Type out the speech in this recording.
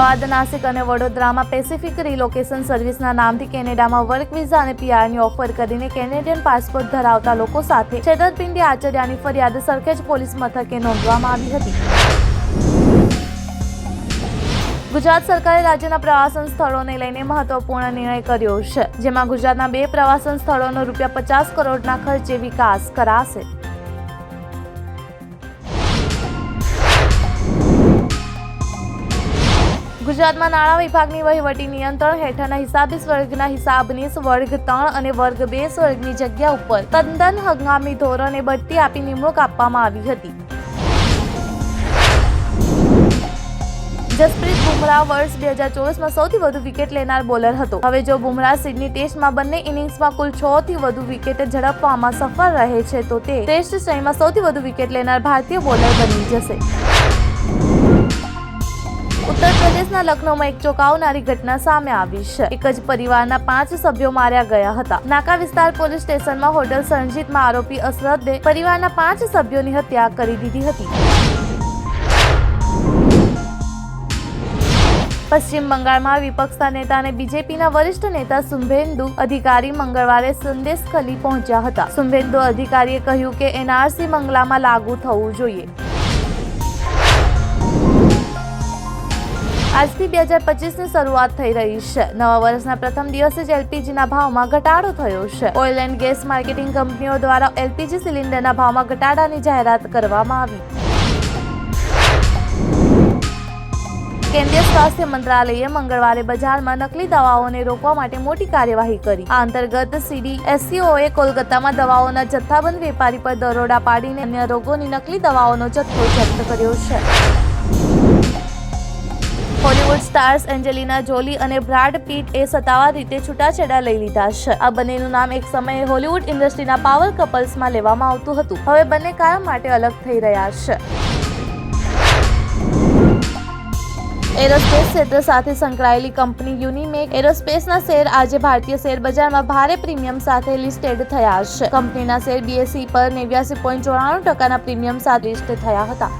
અમદાવાદ, નાસિક અને વડોદરામાં Pacific relocation સર્વિસના નામથી કેનેડામાં વર્ક વિઝા અને પીઆરની ઓફર કરીને કેનેડિયન પાસપોર્ટ ધરાવતા લોકો સાથે છેતરપિંડી આચર્યાની ફરિયાદ સરખેજ પોલીસ મથકે નોંધવામાં આવી હતી. ગુજરાત સરકારે રાજ્યના પ્રવાસન સ્થળોને લઈને મહત્વપૂર્ણ નિર્ણય કર્યો છે, જેમાં ગુજરાતના બે પ્રવાસન સ્થળોનો રૂપિયા પચાસ કરોડના ખર્ચે વિકાસ કરાશે. ગુજરાતમાં નાણાં વિભાગની વહીવટી નિયંત્રણ હેઠળના હિસાબીસ વર્ગના હિસાબનીસ વર્ગ ત્રણ અને વર્ગ બે વર્ગની જગ્યા ઉપર તદ્દન હંગામી ધોરણે બઢતી આપી નિમણૂક આપવામાં આવી હતી. જસપ્રીત બુમરાહ વર્ષ બે હજાર ચોવીસમાં સૌથી વધુ વિકેટ લેનાર બોલર હતો. હવે જો બુમરાહ સિડની ટેસ્ટમાં બંને ઇનિંગ્સમાં કુલ છ થી વધુ વિકેટ ઝડપવામાં સફળ રહે છે, તો તે ટેસ્ટ શ્રેણીમાં સૌથી વધુ વિકેટ લેનાર ભારતીય બોલર બની જશે. ઉત્તર પ્રદેશના લખનૌમાં એક ચોંકાવનારી ઘટના સામે આવી છે. એક જ પરિવારના પાંચ સભ્યો માર્યા ગયા હતા. નાકા વિસ્તાર પોલીસ સ્ટેશનમાં હોટલ સંજીતમાં આરોપી અસરદે પરિવારના પાંચ સભ્યોની હત્યા કરી દીધી હતી. પશ્ચિમ બંગાળમાં વિપક્ષના નેતા અને બીજેપીના વરિષ્ઠ નેતા સુંભેન્દુ અધિકારી મંગળવારે સંદેશ ખલી પહોંચ્યા હતા. સુંભેન્દુ અધિકારીએ કહ્યું કે એનઆરસી મંગલામાં લાગુ થવું જોઈએ. આજથી બે હજાર પચીસની શરૂઆત થઈ રહી છે. નવા વર્ષના પ્રથમ દિવસે જ એલપીજીના ભાવમાં ઘટાડો થયો છે. ઓઇલ એન્ડ ગેસ માર્કેટિંગ કંપનીઓ દ્વારા એલપીજી સિલિન્ડરના ભાવમાં ઘટાડાની જાહેરાત કરવામાં આવી. કેન્દ્રીય સ્વાસ્થ્ય મંત્રાલયે મંગળવારે બજારમાં નકલી દવાઓને રોકવા માટે મોટી કાર્યવાહી કરી. આ અંતર્ગત સીડીએસસીઓએ કોલકાતામાં દવાઓના જથ્થાબંધ વેપારી પર દરોડા પાડીને અન્ય રોગોની નકલી દવાઓનો જથ્થો જપ્ત કર્યો છે. હોલિવૂડ સ્ટાર્સ એન્જેલિના જોલી અને બ્રાડ પીટ એ સત્તાવાર રીતે છૂટાછેડા લઈ લીધા છે. આ બંનેનું નામ એક સમયે હોલિવૂડ ઇન્ડસ્ટ્રીના પાવર કપલ્સમાં લેવામાં આવતું હતું. હવે બંને કાયમ માટે અલગ થઈ રહ્યા છે. એરોસ્પેસ ક્ષેત્ર સાથે સંકળાયેલી કંપની યુનિમેક એરોસ્પેસના શેર આજે ભારતીય શેર બજારમાં ભારે પ્રીમિયમ સાથે લિસ્ટેડ થયા છે. કંપનીના શેર બીએસસી પર નેવ્યાસી પોઈન્ટ ચોરાણું ટકાના પ્રીમિયમ સાથે લિસ્ટ થયા હતા.